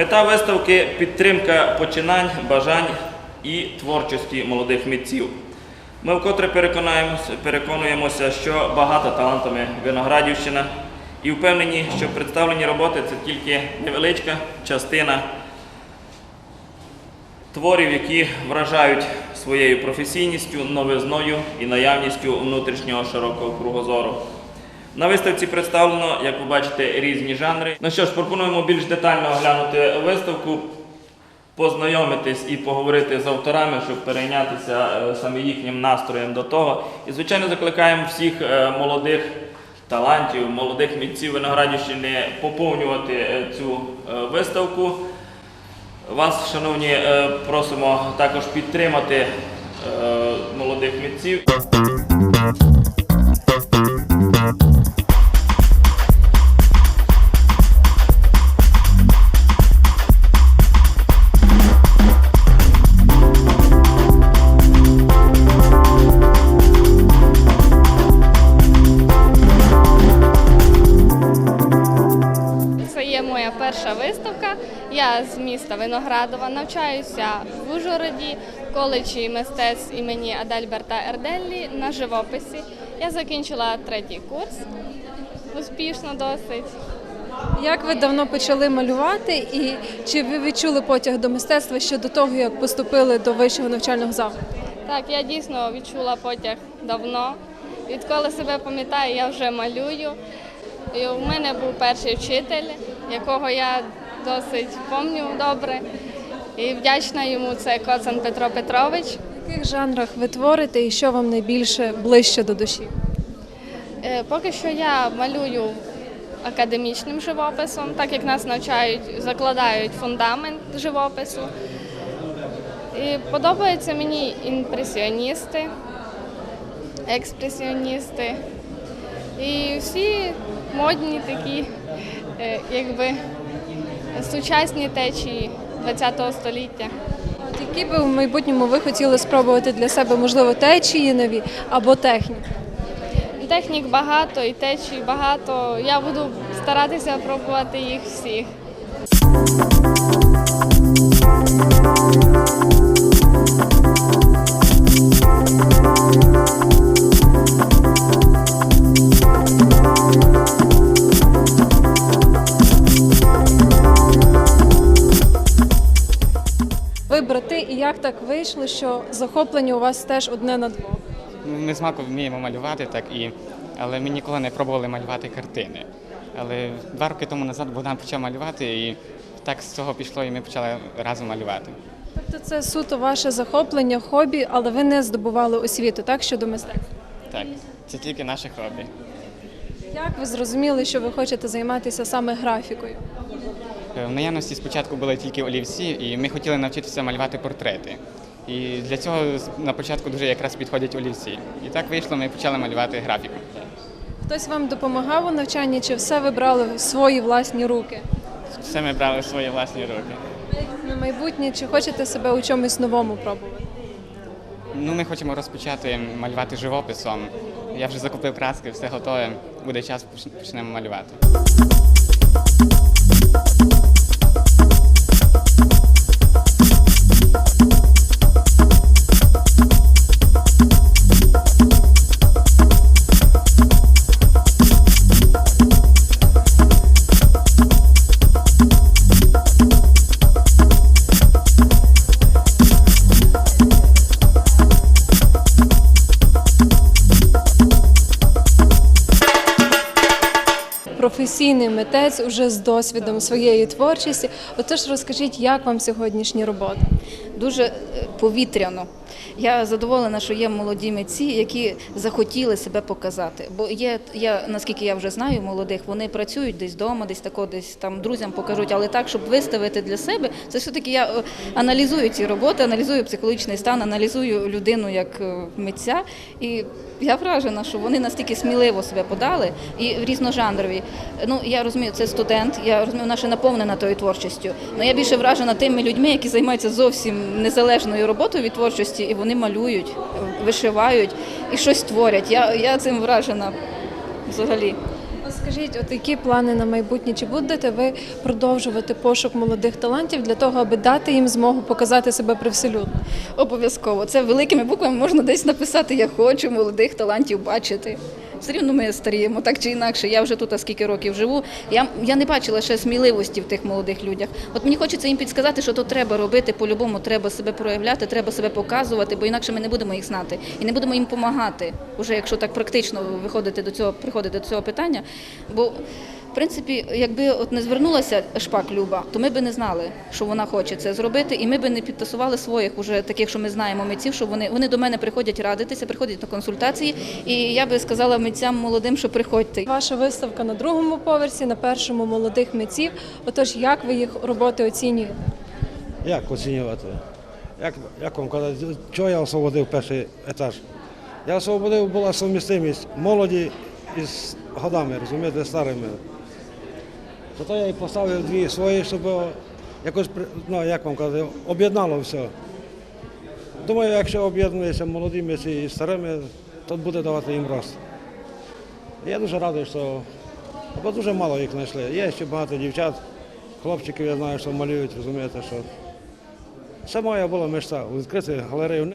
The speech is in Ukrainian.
Мета виставки підтримка починань, бажань і творчості молодих митців. Ми вкотре переконуємося, що багата талантами Виноградівщина і впевнені, що представлені роботи це тільки невеличка частина творів, які вражають своєю професійністю, новизною і наявністю внутрішнього широкого кругозору. На виставці представлено, як ви бачите, різні жанри. Ну що ж, пропонуємо більш детально оглянути виставку, познайомитись і поговорити з авторами, щоб перейнятися е, саме їхнім настроєм до того. І, звичайно, закликаємо всіх е, молодих талантів, молодих митців Виноградівщини поповнювати е, цю виставку. Вас, шановні, просимо також підтримати молодих митців. Виставка. Я з міста Виноградова навчаюся в Ужгороді в коледжі мистецтв імені Адальберта Ерделлі на живописі. Я закінчила третій курс. Успішно досить. Як ви давно почали малювати, і чи ви відчули потяг до мистецтва ще до того, як поступили до вищого навчального закладу? Так, я дійсно відчула потяг давно. Відколи себе пам'ятаю, я вже малюю. І у мене був перший вчитель, якого я досить пам'ятаю добре. І вдячна йому це Коцан Петро Петрович. В яких жанрах ви творите і що вам найбільше ближче до душі? Е, Поки що я малюю академічним живописом, так як нас навчають, закладають фундамент живопису. І подобаються мені імпресіоністи, експресіоністи і всі модні такі, е, якби сучасні течії ХХ століття. От які би в майбутньому ви хотіли спробувати для себе, можливо, течії нові або техніки? Технік багато і течій багато. Я буду старатися пробувати їх всіх. Брати, і як так вийшло, що захоплення у вас теж одне на двох? Ну, Ми з Маком вміємо малювати, так і але ми ніколи не пробували малювати картини. Але два роки тому назад Богдан почав малювати, і так з цього пішло, і ми почали разом малювати. Тобто це суто ваше захоплення, хобі, але ви не здобували освіту, так щодо мистецтва. Так, це тільки наше хобі. Як ви зрозуміли, що ви хочете займатися саме графікою? Е, В наявності спочатку були тільки олівці, і ми хотіли навчитися малювати портрети. І для цього на початку дуже якраз підходять олівці. І так вийшло, ми почали малювати графіку. Хтось вам допомагав у навчанні, чи все ви брали в свої власні руки? Все ми брали в свої власні руки. На майбутнє, чи хочете себе у чомусь новому пробувати? Ну, ми хочемо розпочати малювати живописом. Я вже закупив краски, все готове. Буде час, почнемо малювати. Професійний митець уже з досвідом своєї творчості. Отож, розкажіть, як вам сьогоднішні роботи? дуже е, повітряно. Я задоволена, що є молоді митці, які захотіли себе показати. Бо є, я, наскільки я вже знаю, молодих, вони працюють десь вдома, десь тако, десь там друзям покажуть, але так, щоб виставити для себе, це все-таки я е, аналізую ці роботи, аналізую психологічний стан, аналізую людину як е, митця. І я вражена, що вони настільки сміливо себе подали і різножанрові. Ну я розумію, це студент, я розумію, вона ще наповнена тою творчістю. Але я більше вражена тими людьми, які займаються зовсім незалежною роботою від творчості, і вони малюють, вишивають і щось творять. Я, я цим вражена взагалі. Скажіть, Скажіть, от які плани на майбутнє? Чи будете ви продовжувати пошук молодих талантів для того, аби дати їм змогу показати себе привселюдно? Обов'язково. Це великими буквами можна десь написати Я хочу молодих талантів бачити. Все рівно ми старіємо, так чи інакше. Я вже тут скільки років живу. Я, я не бачила ще сміливості в тих молодих людях. От мені хочеться їм підсказати, що то треба робити, по-любому треба себе проявляти, треба себе показувати, бо інакше ми не будемо їх знати і не будемо їм допомагати, уже якщо так практично виходити до цього, приходити до цього питання. Бо в принципі, якби от не звернулася шпак Люба, то ми би не знали, що вона хоче це зробити, і ми би не підтасували своїх, уже таких, що ми знаємо митців, що вони, вони до мене приходять радитися, приходять на консультації. І я би сказала митцям молодим, що приходьте. Ваша виставка на другому поверсі, на першому молодих митців. Отож, як ви їх роботи оцінюєте? Як оцінювати? Як, як вам казати, чого я освободив перший етаж? Я освободив була совмістимість молоді із годами, розумієте, старими. Зато я і поставив дві свої, щоб якось, ну, як вам казати, об'єднало все. Думаю, якщо об'єднуються молоді митці і старими, то буде давати їм рост. Я дуже радий, що бо дуже мало їх знайшли. Є ще багато дівчат, хлопчиків, я знаю, що малюють, розумієте, що це моя була мечта відкрити галерею.